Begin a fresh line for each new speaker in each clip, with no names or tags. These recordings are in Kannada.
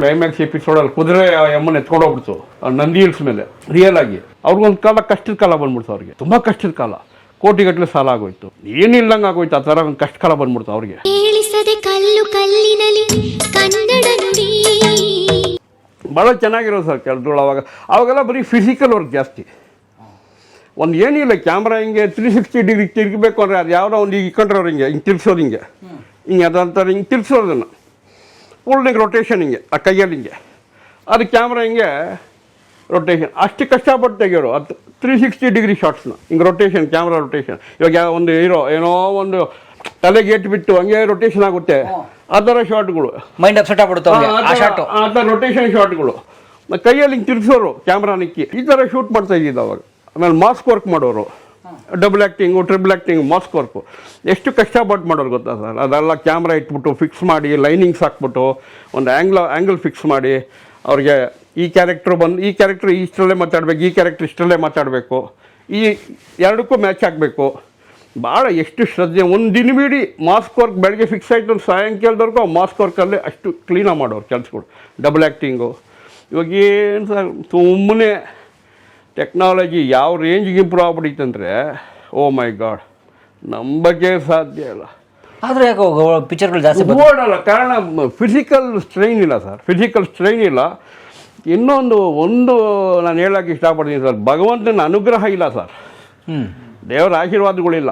ಕ್ಲೈಮ್ಯಾಕ್ಸ್ ಎಪಿಸೋಡಲ್ಲಿ ಕುದುರೆ ಎಮ್ಮನ್ ಎತ್ಕೊಂಡು ಹೋಗ್ಬಿಡ್ತು. ನಂದಿ ಹಿಲ್ಸ್ ಮೇಲೆ ರಿಯಲ್ ಆಗಿ. ಅವ್ರಿಗೊಂದು ಕಾಲ ಕಷ್ಟದ ಕಾಲ ಬಂದ್ಬಿಡ್ತು ಅವ್ರಿಗೆ. ತುಂಬ ಕಷ್ಟದ ಕಾಲ. ಕೋಟಿಗಟ್ಟಲೆ ಸಾಲ ಆಗೋಯ್ತು. ಏನಿಲ್ಲಂಗೆ ಆಗೋಯ್ತು ಆ ಥರ ಒಂದು ಕಷ್ಟ ಕಾಲ ಬಂದ್ಬಿಡ್ತು ಅವ್ರಿಗೆ.
ಕಲ್ಲು ಕಲ್ಲಿನಲಿ ಕನ್ನಡ ನುಡಿ.
ಭಾಳ ಚೆನ್ನಾಗಿರೋದು ಸರ್ ಕೆಲಸಗಳು ಅವಾಗ. ಅವಾಗೆಲ್ಲ ಬರೀ ಫಿಸಿಕಲ್ ವರ್ಕ್ ಜಾಸ್ತಿ. ಒಂದು ಏನಿಲ್ಲ ಕ್ಯಾಮ್ರಾ ಹಿಂಗೆ ತ್ರೀ ಸಿಕ್ಸ್ಟಿ ಡಿಗ್ರಿ ತಿರುಗಬೇಕು ಅಂದರೆ ಅದು ಯಾವುದೋ ಒಂದು ಈಗ ಇಕ್ಕೊಂಡ್ರೆ ಅವ್ರು ಹಿಂಗೆ ಹಿಂಗೆ ತಿರ್ಸೋದು ಹಿಂಗೆ. ಹಿಂಗೆ ಅದಂತಾರೆ ಹಿಂಗೆ ತಿರ್ಸೋದನ್ನು ಫುಲ್ ಹಿಂಗೆ ರೊಟೇಷನ್ ಹಿಂಗೆ ಆ ಕೈಯಲ್ಲಿ ಹಿಂಗೆ. ಅದು ಕ್ಯಾಮ್ರಾ ಹಿಂಗೆ ರೊಟೇಷನ್ ಅಷ್ಟು ಕಷ್ಟಪಟ್ಟು ತೆಗಿಯೋರು. ಅದು ತ್ರೀ ಸಿಕ್ಸ್ಟಿ ಡಿಗ್ರಿ ಶಾರ್ಟ್ಸ್ನ ಹಿಂಗೆ ರೊಟೇಷನ್ ಕ್ಯಾಮ್ರಾ ರೊಟೇಷನ್ ಇವಾಗ ಯಾವ ಒಂದು ಹೀರೋ ಏನೋ ಒಂದು ತಲೆಗೆ ಗೇಟ್ ಬಿಟ್ಟು ಹಂಗೆ ರೊಟೇಷನ್ ಆಗುತ್ತೆ. ಆ ಥರ ಶಾರ್ಟ್ಗಳು
ಮೈಂಡ್ ಅಪ್ಸೆಟ್ ಆಗ್ಬಿಡುತ್ತೆ ಆ
ಥರ ರೊಟೇಷನ್ ಶಾಟ್ಗಳು ಕೈಯಲ್ಲಿ ಹಿಂಗೆ ತಿರ್ಸೋರು ಕ್ಯಾಮ್ರಾ ನಿಕ್ಕಿ ಈ ಥರ ಶೂಟ್ ಮಾಡ್ತಾ ಇದ್ದಿದ್ದು ಅವಾಗ. ಆಮೇಲೆ ಮಾಸ್ಕ್ ವರ್ಕ್ ಮಾಡೋರು. Double acting triple acting mask work. ಎಷ್ಟು ಕಷ್ಟಪಟ್ಟು ಮಾಡೋರು ಗೊತ್ತಾ ಸರ್? ಅದೆಲ್ಲ ಕ್ಯಾಮ್ರಾ ಇಟ್ಬಿಟ್ಟು ಫಿಕ್ಸ್ ಮಾಡಿ ಲೈನಿಂಗ್ಸ್ ಹಾಕ್ಬಿಟ್ಟು, ಒಂದು ಆ್ಯಂಗ್ಲ ಆ್ಯಂಗಲ್ ಫಿಕ್ಸ್ ಮಾಡಿ, ಅವ್ರಿಗೆ ಈ ಕ್ಯಾರೆಕ್ಟ್ರು ಬಂದು, ಈ ಕ್ಯಾರೆಕ್ಟ್ರ್ ಇಷ್ಟರಲ್ಲೇ ಮಾತಾಡಬೇಕು, ಈ ಕ್ಯಾರೆಕ್ಟ್ರ್ ಇಷ್ಟರಲ್ಲೇ ಮಾತಾಡಬೇಕು. ಈ ಎರಡಕ್ಕೂ ಮ್ಯಾಚ್ ಆಗಬೇಕು. ಭಾಳ ಎಷ್ಟು ಶ್ರದ್ಧೆ. ಒಂದು ದಿನವಿಡೀ ಮಾಸ್ಕ್ ವರ್ಕ್ ಬೆಳಗ್ಗೆ ಫಿಕ್ಸ್ ಆಯಿತು ಸಾಯಂಕಾಲದವರೆಗೂ ಮಾಸ್ಕ್ ವರ್ಕಲ್ಲೇ ಅಷ್ಟು ಕ್ಲೀನಾಗಿ ಮಾಡೋರು ಕೆಲಸಗಳು. ಡಬಲ್ ಆ್ಯಕ್ಟಿಂಗು ಇವಾಗ ಏನು ಸರ್, ಸುಮ್ಮನೆ ಟೆಕ್ನಾಲಜಿ ಯಾವ ರೇಂಜ್ಗೆ ಇಂಪ್ರೂವ್ ಆಗ್ಬಿಟ್ಟಿತ್ತಂದರೆ ಓ ಮೈ ಗಾಡ್ ನಂಬಕ್ಕೆ ಸಾಧ್ಯ ಇಲ್ಲ.
ಆದರೆ ಯಾಕೆ ಪಿಕ್ಚರ್ಗಳು ಜಾಸ್ತಿ
ಓಡಲ್ಲ ಕಾರಣ ಫಿಸಿಕಲ್ ಸ್ಟ್ರೈನ್ ಇಲ್ಲ ಸರ್ ಫಿಸಿಕಲ್ ಸ್ಟ್ರೈನ್ ಇಲ್ಲ. ಇನ್ನೊಂದು ಒಂದು ನಾನು ಹೇಳೋಕ್ಕೆ ಇಷ್ಟಪಡ್ತೀನಿ ಸರ್ ಭಗವಂತನ ಅನುಗ್ರಹ ಇಲ್ಲ ಸರ್ ದೇವರ ಆಶೀರ್ವಾದಗಳಿಲ್ಲ.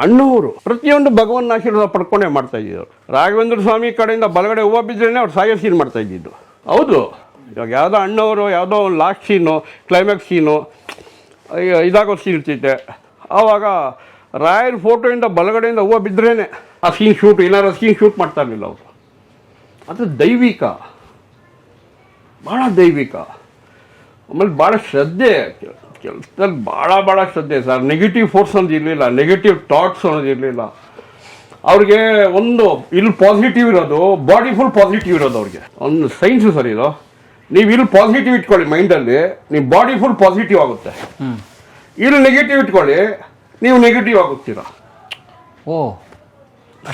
ಅಣ್ಣವರು ಪ್ರತಿಯೊಂದು ಭಗವನ್ ಆಶೀರ್ವಾದ ಪಡ್ಕೊಂಡೇ ಮಾಡ್ತಾ ರಾಘವೇಂದ್ರ ಸ್ವಾಮಿ ಕಡೆಯಿಂದ ಬಲಗಡೆ ಹೂವು ಬಿದ್ದರೆ ಅವ್ರು ಸಾಯೋ ಸೀನ್ ಮಾಡ್ತಾ ಇದ್ದಿದ್ದು. ಹೌದು. ಇವಾಗ ಯಾವುದೋ ಅಣ್ಣವರು ಯಾವುದೋ ಒಂದು ಲಾಸ್ಟ್ ಸೀನು ಕ್ಲೈಮ್ಯಾಕ್ಸ್ ಸೀನು ಇದಾಗೋ ಸೀನ್ ಇರ್ತೈತೆ ಆವಾಗ ರಾಯರ್ ಫೋಟೋಯಿಂದ ಬಲಗಡೆಯಿಂದ ಹೂವು ಬಿದ್ರೇನೆ ಆ ಸೀನ್ ಶೂಟ್ ಏನಾರು ಸೀನ್ ಶೂಟ್ ಮಾಡ್ತಾ ಇರಲಿಲ್ಲ ಅವರು. ಅದು ದೈವಿಕ. ಭಾಳ ದೈವಿಕ. ಆಮೇಲೆ ಭಾಳ ಶ್ರದ್ಧೆ. ಕೆಲಸದಲ್ಲಿ ಭಾಳ ಭಾಳ ಶ್ರದ್ಧೆ ಸರ್. ನೆಗೆಟಿವ್ ಫೋರ್ಸ್ ಅನ್ನೋದು ಇರಲಿಲ್ಲ. ನೆಗೆಟಿವ್ ಥಾಟ್ಸ್ ಅನ್ನೋದು ಇರಲಿಲ್ಲ. ಅವ್ರಿಗೆ ಒಂದು ಇಲ್ಲಿ ಪಾಸಿಟಿವ್ ಇರೋದು ಬಾಡಿ ಫುಲ್ ಪಾಸಿಟಿವ್ ಇರೋದು ಅವ್ರಿಗೆ. ಒಂದು ಸೈನ್ಸು ಸರ್ ಇದು. ನೀವು ಇಲ್ಲಿ ಪಾಸಿಟಿವ್ ಇಟ್ಕೊಳ್ಳಿ ಮೈಂಡಲ್ಲಿ ನೀವು ಬಾಡಿ ಫುಲ್ ಪಾಸಿಟಿವ್ ಆಗುತ್ತೆ. ಇಲ್ಲಿ ನೆಗೆಟಿವ್ ಇಟ್ಕೊಳ್ಳಿ ನೀವು ನೆಗೆಟಿವ್ ಆಗುತ್ತೀರಾ.
ಓ.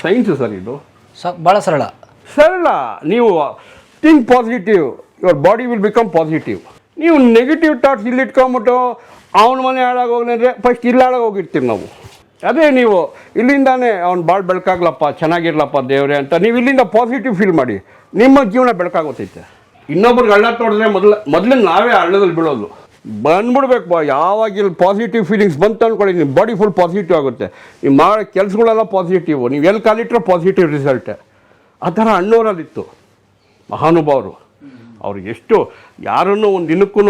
ಸೈನ್ಸು ಸರ್ ಇದು.
ಸ ಭಾಳ ಸರಳ.
ಸರಳ. ನೀವು think positive your body will become positive ನೀವು ನೆಗೆಟಿವ್ ಥಾಟ್ಸ್ ಇಲ್ಲಿ ಇಟ್ಕೊಂಬಿಟ್ಟು ಅವನ ಮನೆ ಹಾಳಾಗೋಗ್ಲಿ ಅಂದರೆ ಫಸ್ಟ್ ಇಲ್ಲಿ ಹಾಳಾಗೋಗಿರ್ತೀವಿ ನಾವು. ಅದೇ ನೀವು ಇಲ್ಲಿಂದಾನೇ ಅವ್ನು ಭಾಳ ಬೆಳಕಾಗ್ಲಪ್ಪ ಚೆನ್ನಾಗಿರ್ಲಪ್ಪ ದೇವ್ರೆ ಅಂತ ನೀವು ಇಲ್ಲಿಂದ ಪಾಸಿಟಿವ್ ಫೀಲ್ ಮಾಡಿ. ನಿಮ್ಮ ಜೀವನ ಬೆಳಕಾಗೋತೈತೆ. ಇನ್ನೊಬ್ರಿಗೆ ಹಳ್ಳ ತೊಡಿದ್ರೆ ಮೊದಲ ಮೊದಲು ನಾವೇ ಹಳ್ಳದಲ್ಲಿ ಬೀಳೋದು. ಬಂದ್ಬಿಡ್ಬೇಕು ಬಾ ಯಾವಾಗ ಇಲ್ಲಿ ಪಾಸಿಟಿವ್ ಫೀಲಿಂಗ್ಸ್ ಬಂತು ಅಂದ್ಕೊಳ್ಳಿ ನಿಮ್ಮ ಬಾಡಿ ಫುಲ್ ಪಾಸಿಟಿವ್ ಆಗುತ್ತೆ. ನೀವು ಮಾಡೋ ಕೆಲಸಗಳೆಲ್ಲ ಪಾಸಿಟಿವ್ ನೀವು ಎಲ್ಲಿ ಕಾಲಿಟ್ರೆ ಪಾಸಿಟಿವ್ ರಿಸಲ್ಟ್ ಆ ಥರ ಅಣ್ಣವರಲ್ಲಿತ್ತು ಮಹಾನುಭಾವರು. ಅವ್ರಿಗೆ ಎಷ್ಟು ಯಾರನ್ನು ಒಂದು ದಿನಕ್ಕೂ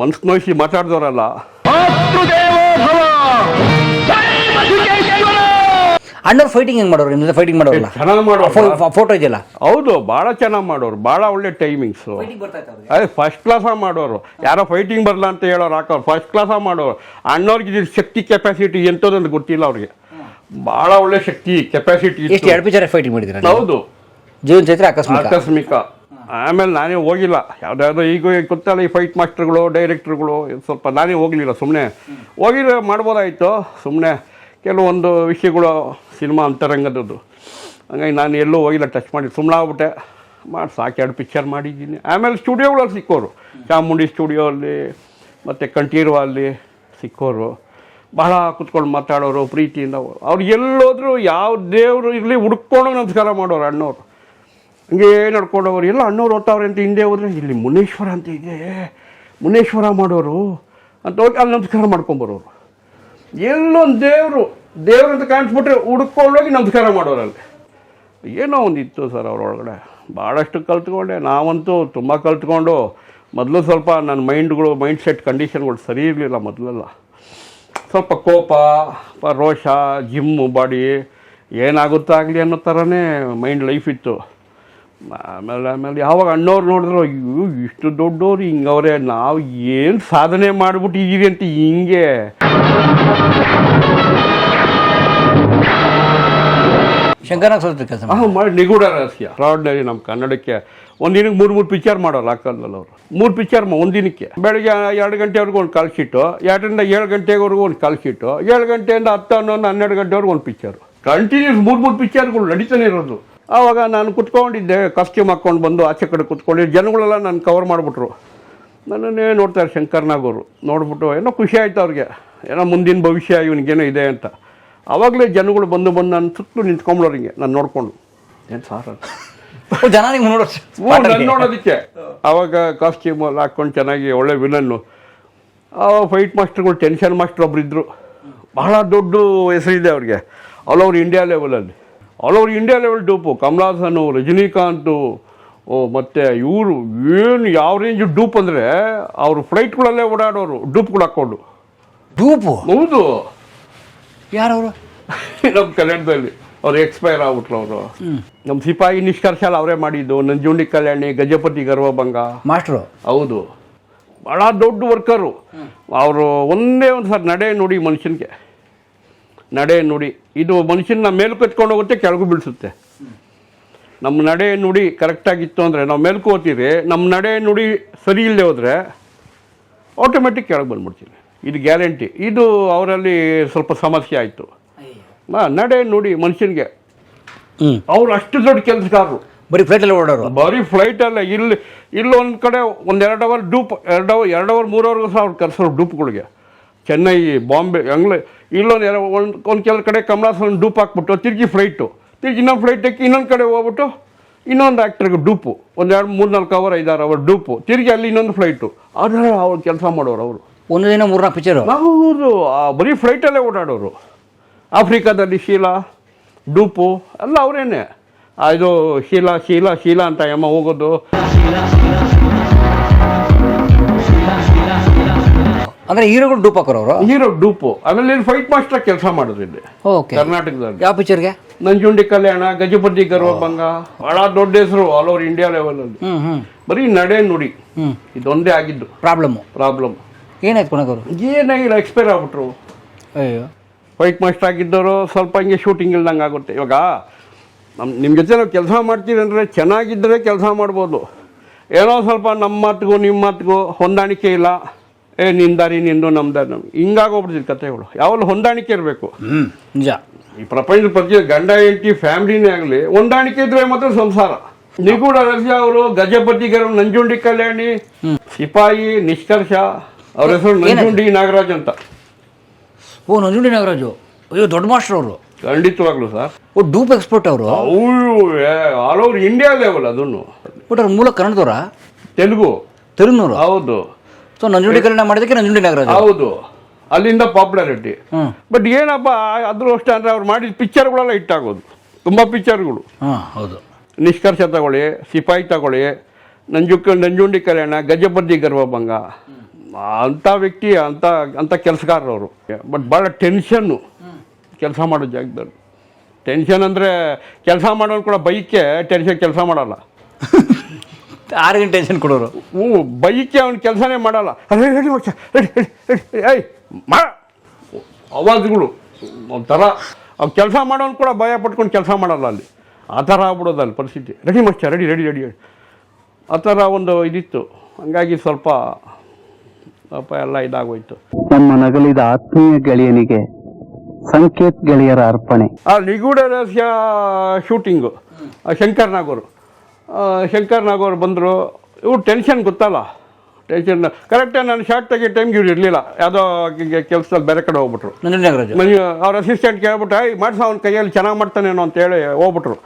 ಮನ್ಸು ನೋಯಿಸಿ ಮಾತಾಡಿದವರಲ್ಲ.
ಅಣ್ಣವ್ರು ಫೈಟಿಂಗ್ ಹೆಂಗ್ ಮಾಡೋರು? ನಿಮ್ದು ಫೈಟಿಂಗ್ ಮಾಡೋರಲ್ಲ?
ಚೆನ್ನಾಗಿ ಮಾಡೋರು.
ಫೋಟೋ ಇದೆಯಲ್ಲ?
ಹೌದು ಭಾಳ ಚೆನ್ನಾಗಿ ಮಾಡೋರು. ಭಾಳ ಒಳ್ಳೆ ಟೈಮಿಂಗ್ಸು ಅದೇ ಫಸ್ಟ್ ಕ್ಲಾಸಾಗಿ ಮಾಡೋರು. ಯಾರೋ ಫೈಟಿಂಗ್ ಬರಲ್ಲ ಅಂತ ಹೇಳೋರು ಹಾಕೋರು. ಫಸ್ಟ್ ಕ್ಲಾಸಾಗಿ ಮಾಡೋರು. ಅಣ್ಣವ್ರಿಗೆ ಇದ್ರ ಶಕ್ತಿ ಕೆಪಾಸಿಟಿ ಎಂಥದ್ದು ಗೊತ್ತಿಲ್ಲ ಅವ್ರಿಗೆ. ಭಾಳ ಒಳ್ಳೆ ಶಕ್ತಿ ಕೆಪಾಸಿಟಿ
ಎಷ್ಟು ಎರಡು ಫೈಟಿಂಗ್ ಮಾಡಿದ್ರೆ
ಹೌದು.
ಜೀವನ ಚೈತ್ರ ಆಕಸ್ಮಿಕ.
ಆಕಸ್ಮಿಕ. ಆಮೇಲೆ ನಾನೇ ಹೋಗಿಲ್ಲ. ಯಾವುದಾದ್ರು ಈಗ ಗೊತ್ತಲ್ಲ ಈ ಫೈಟ್ ಮಾಸ್ಟರ್ಗಳು ಡೈರೆಕ್ಟ್ರುಗಳು ಸ್ವಲ್ಪ ನಾನೇ ಹೋಗಲಿಲ್ಲ ಸುಮ್ಮನೆ ಹೋಗಿದ್ರೆ ಮಾಡ್ಬೋದಾಯಿತು ಸುಮ್ಮನೆ ಕೆಲವೊಂದು ವಿಷಯಗಳು ಸಿನಿಮಾ ಅಂತರಂಗದದ್ದು. ಹಂಗಾಗಿ ನಾನು ಎಲ್ಲೂ ಹೋಗಿಲ್ಲ ಟಚ್ ಮಾಡಿ ಸುಮ್ಮನೆ ಆಗ್ಬಿಟ್ಟೆ. ಮಾಡಿ ಸಾಕು ಎರಡು ಪಿಕ್ಚರ್ ಮಾಡಿದ್ದೀನಿ. ಆಮೇಲೆ ಸ್ಟುಡಿಯೋಗಳಲ್ಲಿ ಸಿಕ್ಕೋರು. ಚಾಮುಂಡಿ ಸ್ಟುಡಿಯೋ ಅಲ್ಲಿ, ಮತ್ತು ಕಂಠೀರುವ ಅಲ್ಲಿ ಸಿಕ್ಕೋರು. ಬಹಳ ಕುತ್ಕೊಂಡು ಮಾತಾಡೋರು, ಪ್ರೀತಿಯಿಂದ ಅವ್ರು ಎಲ್ಲೋದ್ರೂ ಯಾವ ದೇವರು ಇರಲಿ ಹುಡ್ಕೊಂಡು ನಮಸ್ಕಾರ ಮಾಡೋರು ಅಣ್ಣವ್ರು. ಹಂಗೆ ಹೋಗೋರು ಎಲ್ಲ ಅಣ್ಣವ್ರು ಓದ್ತಾವ್ರೆ ಅಂತ ಹಿಂದೆ ಹೋದ್ರೆ, ಇಲ್ಲಿ ಮುನೇಶ್ವರ ಅಂತ ಇದೆ, ಮುನೇಶ್ವರ ಮಾಡೋರು ಅಂತ ಹೋಗಿ ಅಲ್ಲಿ ನಮಸ್ಕಾರ ಮಾಡ್ಕೊಂಬರೋರು ಎಲ್ಲೊಂದು ದೇವರು, ದೇವ್ರು ಅಂತ ಕಾಣಿಸ್ಬಿಟ್ರೆ ಹುಡ್ಕೊಂಡೋಗಿ ನಮಸ್ಕಾರ ಮಾಡೋರು ಅಲ್ಲಿ. ಏನೋ ಒಂದು ಇತ್ತು ಸರ್ ಅವರೊಳಗಡೆ, ಭಾಳಷ್ಟು ಕಲ್ತ್ಕೊಂಡೆ. ನಾವಂತೂ ತುಂಬ ಕಲ್ತ್ಕೊಂಡು, ಮೊದಲು ಸ್ವಲ್ಪ ನನ್ನ ಮೈಂಡ್ಗಳು ಮೈಂಡ್ ಸೆಟ್ ಕಂಡೀಷನ್ಗಳು ಸರಿ ಇರಲಿಲ್ಲ ಮೊದಲೆಲ್ಲ. ಸ್ವಲ್ಪ ಕೋಪ ರೋಷ, ಜಿಮ್ಮು, ಬಾಡಿ ಏನಾಗುತ್ತಾಗಲಿ ಅನ್ನೋ ಥರನೇ ಮೈಂಡ್ ಲೈಫ್ ಇತ್ತು. ಆಮೇಲೆ ಆಮೇಲೆ ಯಾವಾಗ ಅಣ್ಣವ್ರು ನೋಡಿದ್ರು ಅಯ್ಯೋ ಇಷ್ಟು ದೊಡ್ಡವ್ರು ಹಿಂಗವ್ರೆ ನಾವು ಏನು ಸಾಧನೆ ಮಾಡಿಬಿಟ್ಟಿದ್ದೀವಿ ಅಂತ ಹಿಂಗೆ.
ಶಂಕರ್ನಾಗ್ ಸ್ವಲ್ಪ ಕೆಲಸ
ಹಾಂ ಮಾಡಿ. ನಿಗೂಢ ರಹಸ್ಯ. ರಾಡ್ನರಿ ನಮ್ಮ ಕನ್ನಡಕ್ಕೆ. ಒಂದಿನಕ್ಕೆ ಮೂರು ಮೂರು ಪಿಕ್ಚರ್ ಮಾಡೋರು ಆ ಕಾಲದಲ್ಲಿ ಅವರು. ಮೂರು ಪಿಕ್ಚರ್ ಒಂದಿನಕ್ಕೆ ಬೆಳಗ್ಗೆ ಎರಡು ಗಂಟೆವರೆಗೂ ಒಂದು ಕಾಲ್ ಶೀಟು ಎರಡರಿಂದ ಏಳು ಗಂಟೆವರೆಗೂ ಒಂದು ಕಾಲ್ ಶೀಟು ಏಳು ಗಂಟೆಯಿಂದ ಹತ್ತು ಹನ್ನೊಂದು ಹನ್ನೆರಡು ಗಂಟೆವರೆಗೂ ಒಂದು ಪಿಕ್ಚರು ಕಂಟಿನ್ಯೂಸ್ ಮೂರು ಮೂರು ಪಿಕ್ಚರ್ಗಳು ನಡೀತಾನೆ ಇರೋದು. ಆವಾಗ ನಾನು ಕುತ್ಕೊಂಡಿದ್ದೆ ಕಾಸ್ಟ್ಯೂಮ್ ಹಾಕ್ಕೊಂಡು ಬಂದು ಆಚೆ ಕಡೆ ಕುತ್ಕೊಂಡಿದ್ದೆ ಜನಗಳೆಲ್ಲ ನಾನು ಕವರ್ ಮಾಡಿಬಿಟ್ರು. ನನ್ನನ್ನೇ ನೋಡ್ತಾರೆ ಶಂಕರ್ನಾಗವರು ನೋಡ್ಬಿಟ್ಟು ಏನೋ ಖುಷಿ ಆಯ್ತು ಅವ್ರಿಗೆ. ಏನೋ ಮುಂದಿನ ಭವಿಷ್ಯ ಇವನಿಗೇನೋ ಇದೆ ಅಂತ. ಆವಾಗಲೇ ಜನಗಳು ಬಂದು ಬಂದು ನಾನು ಸುತ್ತಲೂ ನಿಂತ್ಕೊಂಬಿಡೋರು ಹಿಂಗೆ ನಾನು ನೋಡಿಕೊಂಡು. ಏನು ಸಾರ್
ಜನ ನಿಮ್ಗೆ
ನನ್ ನೋಡೋದಕ್ಕೆ. ಆವಾಗ ಕಾಸ್ಟ್ಯೂಮ್ ಎಲ್ಲ ಹಾಕ್ಕೊಂಡು ಚೆನ್ನಾಗಿ ಒಳ್ಳೆ ವಿಲನ್ನು ಆ ಫೈಟ್ ಮಾಸ್ಟರ್ಗಳು ಟೆನ್ಷನ್ ಮಾಸ್ಟರ್ ಒಬ್ಬರಿದ್ದರು ಬಹಳ ದೊಡ್ಡ ಹೆಸರಿದೆ ಅವ್ರಿಗೆ. ಆಲ್ ಓವರ್ ಇಂಡಿಯಾ ಲೆವೆಲಲ್ಲಿ all over India level dupe Kamal Haasan Rajinikanth ಓ ಮತ್ತು ಇವರು ಏನು ಯಾವ ರೇಂಜ್ ಡೂಪ್ ಅಂದರೆ ಅವರು ಫ್ಲೈಟ್ಗಳಲ್ಲೇ ಓಡಾಡೋರು ಡೂಪ್ಗಳು ಹಾಕ್ಕೊಂಡು.
ಡೂಪು
ಹೌದು.
ಯಾರವರು?
ನಮ್ಮ ಕಲ್ಯಾಣದಲ್ಲಿ. ಅವ್ರು ಎಕ್ಸ್ಪೈರ್ ಆಗ್ಬಿಟ್ರು ಅವರು. ನಮ್ಮ ಸಿಪಾಯಿ ನಿಷ್ಕರ್ಷ ಅವರೇ ಮಾಡಿದ್ದು. ನಂಜುಂಡಿ ಕಲ್ಯಾಣಿ ಗಜಪತಿ ಗರ್ವಭಂಗ.
ಮಾಸ್ಟ್ರು
ಹೌದು. ಭಾಳ ದೊಡ್ಡ ವರ್ಕರು ಅವರು ಒಂದೇ ಒಂದು ಸರ್ ನಡೆ ನುಡಿ ಮನುಷ್ಯನಿಗೆ. ನಡೆ ನುಡಿ. ಇದು ಮನುಷ್ಯನ ಮೇಲಕ್ಕೆ ಎತ್ಕೊಂಡು ಹೋಗುತ್ತೆ ಕೆಳಗೂ ಬೀಳಿಸುತ್ತೆ. ನಮ್ಮ ನಡೆ ನುಡಿ ಕರೆಕ್ಟಾಗಿತ್ತು ಅಂದರೆ ನಾವು ಮೇಲ್ಕೋತೀವಿ ಹೋಗ್ತೀವಿ ನಮ್ಮ ನಡೆ ನುಡಿ ಸರಿ ಇಲ್ಲದೆ ಹೋದರೆ ಆಟೋಮೆಟಿಕ್ ಕೆಳಗೆ ಬಂದ್ಬಿಡ್ತೀವಿ. ಇದು ಗ್ಯಾರಂಟಿ ಇದು ಅವರಲ್ಲಿ ಸ್ವಲ್ಪ ಸಮಸ್ಯೆ ಆಯಿತು. ನಡೆ ನುಡಿ ಮನುಷ್ಯನಿಗೆ.
ಹ್ಞೂ
ಅವ್ರು ಅಷ್ಟು ದೊಡ್ಡ ಕೆಲಸಗಾರರು.
ಬರೀ ಫ್ಲೈಟಲ್ಲಿ ಓಡೋರು
ಬರೀ ಫ್ಲೈಟ್ ಅಲ್ಲ. ಇಲ್ಲಿ ಇಲ್ಲಿ ಒಂದು ಕಡೆ ಒಂದು ಎರಡು ಅವರ್ ಡೂಪ್ ಎರಡು ಅವರ್ ಎರಡು ಅವರ್ ಮೂರು ಅವರ್ಗೂ ಸಹ ಅವ್ರು ಕರೆಸೋರು ಡೂಪ್ಗಳಿಗೆ ಚೆನ್ನೈ ಬಾಂಬೆ ಹಂಗ್ಲೆ ಇಲ್ಲೊಂದು ಎಲ್ಲ ಒಂದು ಒಂದು ಕೆಲವು ಕಡೆ ಕಮಲಾಸನ್ ಡೂಪ್ ಹಾಕ್ಬಿಟ್ಟು ತಿರುಗಿ ಫ್ಲೈಟು. ತಿರುಗಿ ಇನ್ನೊಂದು ಫ್ಲೈಟ್ ಹಾಕಿ ಇನ್ನೊಂದು ಕಡೆ ಹೋಗ್ಬಿಟ್ಟು ಇನ್ನೊಂದು ಆ್ಯಕ್ಟ್ರಿಗೆ ಡೂಪು. ಒಂದು ಎರಡು ಮೂರು ನಾಲ್ಕು ಅವರ್ ಐದಾರು ಅವರ್ ಡೂಪು. ತಿರುಗಿ ಅಲ್ಲಿ ಇನ್ನೊಂದು ಫ್ಲೈಟು. ಅದರ ಅವ್ರು ಕೆಲಸ ಮಾಡೋರು ಅವರು.
ಒಂದು ದಿನ ಮೂರ್ನಾಲ್ಕು ಪಿಕ್ಚರು
ಹೌದು. ಆ ಬರೀ ಫ್ಲೈಟಲ್ಲೇ ಓಡಾಡೋರು. ಆಫ್ರಿಕಾದಲ್ಲಿ ಶೀಲಾ ಡೂಪು ಎಲ್ಲ ಅವರೇನೆ. ಇದು ಶೀಲಾ ಶೀಲಾ ಶೀಲಾ ಅಂತ ಯಮ್ಮ ಹೋಗೋದು.
ಅಂದರೆ ಹೀರೋಗಳು ಡೂಪ್ ಹಾಕೋರು ಅವರು?
ಹೀರೋ ಡೂಪು ಆಮೇಲೆ ಇಲ್ಲಿ ಫೈಟ್ ಮಾಸ್ಟರ್ ಕೆಲಸ ಮಾಡೋದು ಇಲ್ಲಿ.
ಓಕೆ.
ಕರ್ನಾಟಕದಲ್ಲಿ.
ಯಾವ ಪಿಕ್ಚರ್ಗೆ
ನಂಜುಂಡಿ ಕಲ್ಯಾಣ ಗಜಪತಿ ಗರ್ವಭಂಗ ಬಹಳ ದೊಡ್ಡ ಹೆಸರು ಆಲ್ ಓವರ್ ಇಂಡಿಯಾ
ಲೆವೆಲ್ ಅಲ್ಲಿ.
ಬರೀ ನಡೆ ನುಡಿ. ಇದೊಂದೇ ಆಗಿದ್ದು.
ಪ್ರಾಬ್ಲಮ್
ಪ್ರಾಬ್ಲಮ್
ಏನಾಯ್ತು ಕೊನೆಗವರು
ಏನಾಗಿಲ್ಲ ಎಕ್ಸ್ಪೈರ್ ಆಗ್ಬಿಟ್ರು.
ಅಯ್ಯೋ.
ಫೈಟ್ ಮಾಸ್ಟರ್ ಆಗಿದ್ದವರು ಸ್ವಲ್ಪ ಹಿಂಗೆ ಶೂಟಿಂಗ್ ಇಲ್ದಂಗೆ ಆಗುತ್ತೆ. ಇವಾಗ ನಮ್ಮ ನಿಮ್ಮ ಜೊತೆ ನಾವು ಕೆಲಸ ಮಾಡ್ತೀವಿ ಅಂದರೆ ಚೆನ್ನಾಗಿದ್ದರೆ ಕೆಲಸ ಮಾಡ್ಬೋದು. ಏನೋ ಸ್ವಲ್ಪ ನಮ್ಮ ಮಾತಿಗೂ ನಿಮ್ಮ ಮಾತಿಗೂ ಹೊಂದಾಣಿಕೆ ಇಲ್ಲ. ಏ ನಿಂದಾರಿ ದಾರಿ ನಿಂದು ನಮ್ದ. ನಮ್ಗೆ ಹಿಂಗಾಗೋಗ್ಬಿಡ್ತಿದ್ದು ಕಥೆಗಳು. ಯಾವಾಗಲೂ ಹೊಂದಾಣಿಕೆ ಇರಬೇಕು.
ಹ್ಞೂ ನಿಜ.
ಈ ಪ್ರಪಂಚದ ಪ್ರತಿ ಗಂಡ ಹೆಂಡತಿ ಫ್ಯಾಮಿಲಿನೇ ಆಗಲಿ ಹೊಂದಾಣಿಕೆ ಇದ್ರೆ ಮಾತ್ರ ಸಂಸಾರ. ನಿಗೂಢ ರಜಾ ಅವರು ಗಜಪತಿಗರು ನಂಜುಂಡಿ ಕಲ್ಯಾಣಿ ಸಿಪಾಯಿ ನಿಷ್ಕರ್ಷ ಅವ್ರ ಹೆಸರು ನಂಜುಂಡಿ ನಾಗರಾಜ್ ಅಂತ.
ಓ ನಂಜುಂಡಿ ನಾಗರಾಜು. ಅಯ್ಯೋ ದೊಡ್ಡ ಮಾಸ್ಟರ್ ಅವರು.
ಖಂಡಿತವಾಗ್ಲು ಸರ್.
ಓ ಡೂಪ್ ಎಕ್ಸ್ಪರ್ಟ್ ಅವರು?
ಅವರು ಆಲ್ ಓವರ್ ಇಂಡಿಯಾ ಲೆವೆಲ್ ಅದನ್ನು.
ಬಟ್ ಅವ್ರ ಮೂಲ ಕನ್ನಡದವರ?
ತೆಲುಗು.
ತೆಲುಗ್ನವರು?
ಹೌದು.
ಸೊ ನಂಜುಂಡೀಕರಣ ಮಾಡಿದಕ್ಕೆ ನಂಜುಂಡಿ ನಗರ
ಹೌದು. ಅಲ್ಲಿಂದ ಪಾಪ್ಯುಲಾರಿಟಿ. ಬಟ್ ಏನಪ್ಪ ಅದೃಷ್ಟ ಅಂದರೆ ಅವ್ರು ಮಾಡಿದ ಪಿಕ್ಚರ್ಗಳೆಲ್ಲ ಹಿಟ್ಟಾಗೋದು ತುಂಬ ಪಿಕ್ಚರ್ಗಳು.
ಹಾಂ ಹೌದು.
ನಿಷ್ಕರ್ಷ ತಗೊಳ್ಳಿ ಸಿಪಾಯಿ ತಗೊಳ್ಳಿ ನಂಜುಕ ನಂಜುಂಡಿ ಕಲ್ಯಾಣ ಗಜಪತಿ ಗರ್ವಭಂಗ. ಅಂಥ ವ್ಯಕ್ತಿ ಅಂಥ ಅಂಥ ಕೆಲಸಗಾರರು ಬಟ್ ಭಾಳ ಟೆನ್ಷನ್ನು ಕೆಲಸ ಮಾಡೋ ಜಾಗದಲ್ಲಿ. ಟೆನ್ಷನ್ ಅಂದರೆ ಕೆಲಸ ಮಾಡೋನು ಕೂಡ ಬೈಕೆ ಟೆನ್ಷನ್ ಕೆಲಸ ಮಾಡಲ್ಲ.
ಆರು ಗಂಟೆ ಟೆನ್ಷನ್ ಕೊಡೋರು.
ಹ್ಞೂ ಬೈಕೆ ಅವ್ನ ಕೆಲಸನೇ ಮಾಡಲ್ಲ. ರೆಡಿ ರೆಡಿ ಮಚ್ಚ ರೆಡಿ ರೆಡಿ ರೆಡಿ ಏಯ್ ಮಾ ಅವಾಜ್ಗಳು ಒಂಥರ ಅವ್ನು ಕೆಲಸ ಮಾಡೋನು ಕೂಡ ಭಯ ಪಟ್ಕೊಂಡು ಕೆಲಸ ಮಾಡಲ್ಲ ಅಲ್ಲಿ. ಆ ಥರ ಆಗ್ಬಿಡೋದು ಅಲ್ಲಿ ಪರಿಸ್ಥಿತಿ. ರೆಡಿ ಮಚ್ಚ ರೆಡಿ ರೆಡಿ ರೆಡಿ ಆ ಥರ ಒಂದು ಇದಿತ್ತು. ಹಂಗಾಗಿ ಸ್ವಲ್ಪ ಸ್ವಲ್ಪ ಎಲ್ಲ ಇದಾಗೋಯ್ತು.
ನಮ್ಮ ನಗಲಿದ ಆತ್ಮೀಯ ಗೆಳೆಯನಿಗೆ ಸಂಕೇತ್ ಗೆಳೆಯರ ಅರ್ಪಣೆ.
ಆ ನಿಗೂಢ ರಹಸ್ಯ ಶೂಟಿಂಗು ಶಂಕರ್ ನಾಗೂರು. ಶಂಕರ್ ನಾಗೂರು ಬಂದರು. ಇವ್ರು ಟೆನ್ಷನ್ ಗೊತ್ತಲ್ಲ? ಟೆನ್ಷನ್ ಕರೆಕ್ಟಾಗಿ ನಾನು ಶಾರ್ಟ್ ತೆಗಿಯೋ ಟೈಮ್ಗೆ ಇವ್ರು ಇರಲಿಲ್ಲ. ಯಾವುದೋ ಕೆಲಸದಲ್ಲಿ ಬೇರೆ ಕಡೆ ಹೋಗ್ಬಿಟ್ರು. ಅವ್ರ ಅಸಿಸ್ಟೆಂಟ್ ಕೇಳ್ಬಿಟ್ಟು ಐ ಮಾಡಿಸ ಅವ್ನ ಕೈಯಲ್ಲಿ ಚೆನ್ನಾಗಿ ಮಾಡ್ತಾನೇನೋ ಅಂತೇಳಿ ಹೋಗ್ಬಿಟ್ರು.